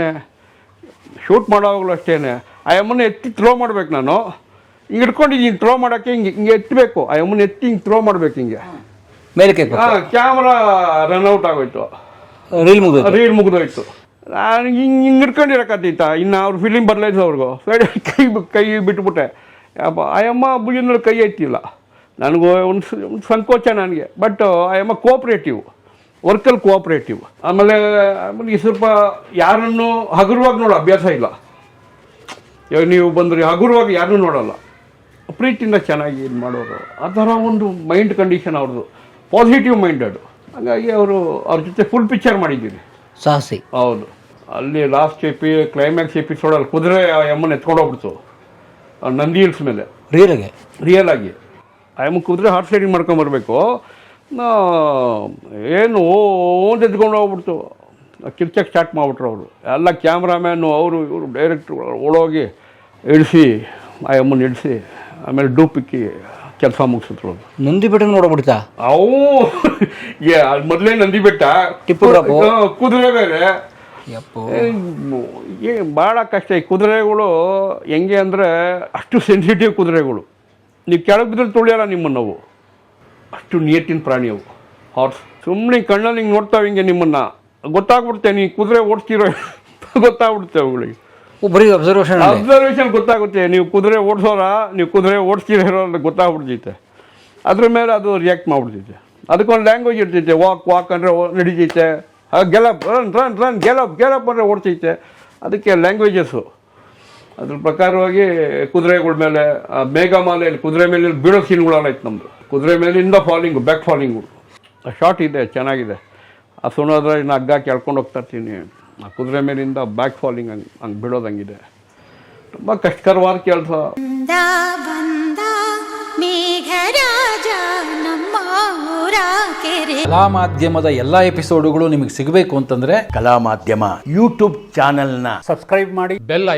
ಶೂಟ್ ಮಾಡೋವಾಗಲೂ ಅಷ್ಟೇ ಆ ಅಮ್ಮನ ಎತ್ತಿ ಥ್ರೋ ಮಾಡ್ಬೇಕು ನಾನು. ಹಿಂಗೆ ಇಟ್ಕೊಂಡಿದ್ದೀನಿ ಥ್ರೋ ಮಾಡೋಕ್ಕೆ ಹಿಂಗೆ ಹಿಂಗೆ ಎತ್ತಬೇಕು ಆ ಅಮ್ಮನ ಎತ್ತಿ ಹಿಂಗೆ ಥ್ರೋ ಮಾಡ್ಬೇಕು ಹಿಂಗೆ.
ಮೇಲೆ camera
run camera run out ಆಗೋಯ್ತು.
ರೀಲ್ ಮುಗಿದು
ರೀಲ್ ಮುಗಿದೋಯ್ತು. ನಾನು ಹಿಂಗೆ ಹಿಂಗೆ ಹಿಡ್ಕೊಂಡಿರಕತ್ತೈತ ಇನ್ನು ಅವ್ರ ಫಿಲಿಮ್ ಬರಲೈತೆ ಅವ್ರಿಗೂ. ಸೈಡ್ ಕೈ ಕೈ ಬಿಟ್ಬಿಟ್ಟೆ. ಅಪ್ಪ ಆಯಮ್ಮ ಬುಜಿನಲ್ಲಿ ಕೈ ಐತಿಲ್ಲ ನನಗೂ ಒಂದು ಒಂದು ಸಂಕೋಚ ನನಗೆ. ಬಟ್ ಆಯಮ್ಮ ಕೋಆಪ್ರೇಟಿವ್ ವರ್ಕಲ್ಲಿ ಕೋಆಪ್ರೇಟಿವ್ ಆಮೇಲೆ ಆಮೇಲೆ ಈ ಸ್ವಲ್ಪ ಯಾರನ್ನು ಹಗುರವಾಗಿ ನೋಡೋ ಅಭ್ಯಾಸ ಇಲ್ಲ. ಇವಾಗ ನೀವು ಬಂದ್ರಿ ಹಗುರವಾಗಿ ಯಾರನ್ನೂ ನೋಡೋಲ್ಲ. ಪ್ರೀತಿಯಿಂದ ಚೆನ್ನಾಗಿ ಇದು ಮಾಡೋರು. ಆ ಥರ ಒಂದು ಮೈಂಡ್ ಕಂಡೀಷನ್ ಅವ್ರದ್ದು ಪಾಸಿಟಿವ್ ಮೈಂಡೆಡ್ ಹಾಗಾಗಿ ಅವರು ಅವ್ರ ಜೊತೆ ಫುಲ್ ಪಿಕ್ಚರ್ ಮಾಡಿದ್ದೀರಿ.
ಸಾಹಸಿ.
ಹೌದು. ಅಲ್ಲಿ ಲಾಸ್ಟ್ ಎಪಿ ಕ್ಲೈಮ್ಯಾಕ್ಸ್ ಎಪಿಸೋಡಲ್ಲಿ ಕುದುರೆ ಆ ಯಮ್ಮನ ಎತ್ಕೊಂಡು ಹೋಗ್ಬಿಡ್ತು. ಆ ನಂದಿ ಹಿಲ್ಸ್ ಮೇಲೆ.
ರಿಯಲ್ ಆಗಿ?
ರಿಯಲ್ ಆಗಿ. ಆ ಕುದುರೆ ಹಾರ್ಟ್ ಸೈಡಿಂಗ್ ಮಾಡ್ಕೊಂಬರ್ಬೇಕು ಏನು ಅಂತ ಎತ್ಕೊಂಡು ಹೋಗ್ಬಿಡ್ತು. ಕಿರ್ಚಕ್ಕೆ ಸ್ಟಾರ್ಟ್ ಮಾಡ್ಬಿಟ್ರು ಅವರು. ಎಲ್ಲ ಕ್ಯಾಮ್ರಾಮ್ಯಾನು ಅವರು ಇವರು ಡೈರೆಕ್ಟ್ರು ಓಡೋಗಿ ಇಳಿಸಿ ಆ ಎಮ್ಮನ್ನು ಇಳಿಸಿ ಆಮೇಲೆ ಡೂಪಿಕ್ಕಿ ಕೆಲಸ ಮುಗಿಸಿದ್ರು
ನಂದಿ ಬೆಟ್ಟ ನೋಡ್ಬಿಡ್ತಾ?
ಅವು ಮೊದಲೇ ನಂದಿ ಬೆಟ್ಟ.
ಟಿಪ್ಪು
ಕುದುರೆ ಬೇರೆ. ಭಾಳ ಕಷ್ಟ. ಈ ಕುದುರೆಗಳು ಹೆಂಗೆ ಅಂದರೆ ಅಷ್ಟು ಸೆನ್ಸಿಟಿವ್ ಕುದುರೆಗಳು. ನೀವು ಕೆಳಗೆ ಬಿದ್ದರೆ ತುಳಿಯಲ್ಲ ನಿಮ್ಮನ್ನು ಅವು ಅಷ್ಟು ನಿಯತ್ತಿನ ಪ್ರಾಣಿ ಅವು. ಹಾರ್ಸ್ ಸುಮ್ಮನೆ ಕಣ್ಣಲ್ಲಿ ಹಿಂಗೆ ನೋಡ್ತಾವೆ ಹಿಂಗೆ ನಿಮ್ಮನ್ನು. ಗೊತ್ತಾಗ್ಬಿಡುತ್ತೆ ನೀವು ಕುದುರೆ ಓಡಿಸ್ತಿರೋ ಗೊತ್ತಾಗ್ಬಿಡುತ್ತೆ ಅವುಗಳಿಗೆ.
ಬರೀ ಅಬ್ಸರ್ವೇಷನ್
ಅಬ್ಸರ್ವೇಷನ್ ಗೊತ್ತಾಗುತ್ತೆ. ನೀವು ಕುದುರೆ ಓಡಿಸೋರ ನೀವು ಕುದುರೆ ಓಡಿಸ್ತಿರೋ ಅಂತ ಗೊತ್ತಾಗ್ಬಿಡ್ತೈತೆ. ಅದ್ರ ಮೇಲೆ ಅದು ರಿಯಾಕ್ಟ್ ಮಾಡ್ಬಿಡ್ತೈತೆ. ಅದಕ್ಕೊಂದು ಲ್ಯಾಂಗ್ವೇಜ್ ಇರ್ತೈತೆ ವಾಕ್ ವಾಕ್ ಅಂದರೆ ನಡೀತೈತೆ. Gallop run run run gallop gallop ಅಂದರೆ ಓಡ್ತೈತೆ ಅದಕ್ಕೆ ಲ್ಯಾಂಗ್ವೇಜಸ್ಸು ಅದ್ರ ಪ್ರಕಾರವಾಗಿ ಕುದುರೆಗಳ ಮೇಲೆ ಮೇಘಮಾಲೆಯಲ್ಲಿ ಕುದುರೆ ಮೇಲೆ ಬೀಳೋ ಸೀನ್ಗಳೆಲ್ಲ ನಮ್ಮದು ಕುದುರೆ ಮೇಲಿಂದ ಫಾಲಿಂಗು ಬ್ಯಾಕ್ ಫಾಲಿಂಗು ಶಾರ್ಟ್ ಇದೆ, ಚೆನ್ನಾಗಿದೆ. ಆ ಸುಣೋದ್ರೆ ಇನ್ನು ಹಗ್ಗ ಕೆಳ್ಕೊಂಡು ಹೋಗ್ತಾ ಇರ್ತೀನಿ. ಆ, ಕುದುರೆ ಮೇಲಿಂದ ಬ್ಯಾಕ್ ಫಾಲಿಂಗ್ ಹಂಗೆ ಹಂಗೆ ಬಿಡೋದಂಗಿದೆ ತುಂಬ ಕಷ್ಟಕರವಾದ ಕೆಲಸ.
ಕಲಾ ಮಾಧ್ಯಮದ ಎಲ್ಲಾ ಎಪಿಸೋಡುಗಳು ನಿಮಗೆ ಸಿಗಬೇಕು ಅಂತಂದ್ರೆ
ಕಲಾ ಮಾಧ್ಯಮ ಯೂಟ್ಯೂಬ್ ಚಾನೆಲ್ನ
ಸಬ್ಸ್ಕ್ರೈಬ್ ಮಾಡಿ ಬೆಲ್ನ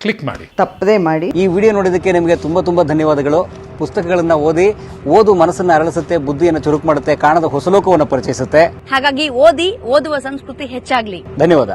ಕ್ಲಿಕ್ ಮಾಡಿ.
ತಪ್ಪದೇ ಮಾಡಿ.
ಈ ವಿಡಿಯೋ ನೋಡಿದಕ್ಕೆ ನಿಮಗೆ ತುಂಬಾ ತುಂಬಾ ಧನ್ಯವಾದಗಳು. ಪುಸ್ತಕಗಳನ್ನ ಓದಿ ಓದು ಮನಸ್ಸನ್ನ ಅರಳಿಸುತ್ತೆ ಬುದ್ಧಿಯನ್ನು ಚುರುಕು ಮಾಡುತ್ತೆ ಕಾಣದ ಹೊಸಲೋಕವನ್ನು ಪರಿಚಯಿಸುತ್ತೆ.
ಹಾಗಾಗಿ ಓದಿ ಓದುವ ಸಂಸ್ಕೃತಿ ಹೆಚ್ಚಾಗ್ಲಿ.
ಧನ್ಯವಾದ.